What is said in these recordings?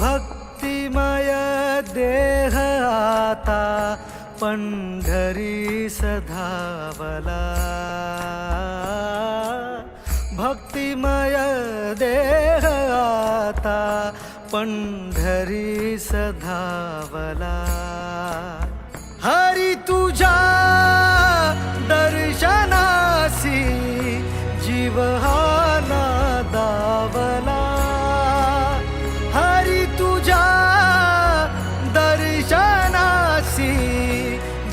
भक्तिमय देह आता पंडरी सधावला भक्तिमय देह आता पंडरी सधावला हरी तुझा दर्शनासी, जीव हा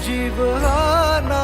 शिवनादला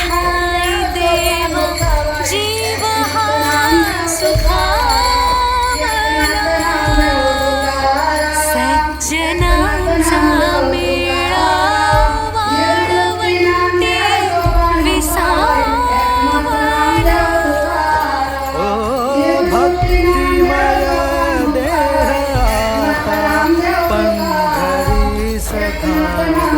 circle.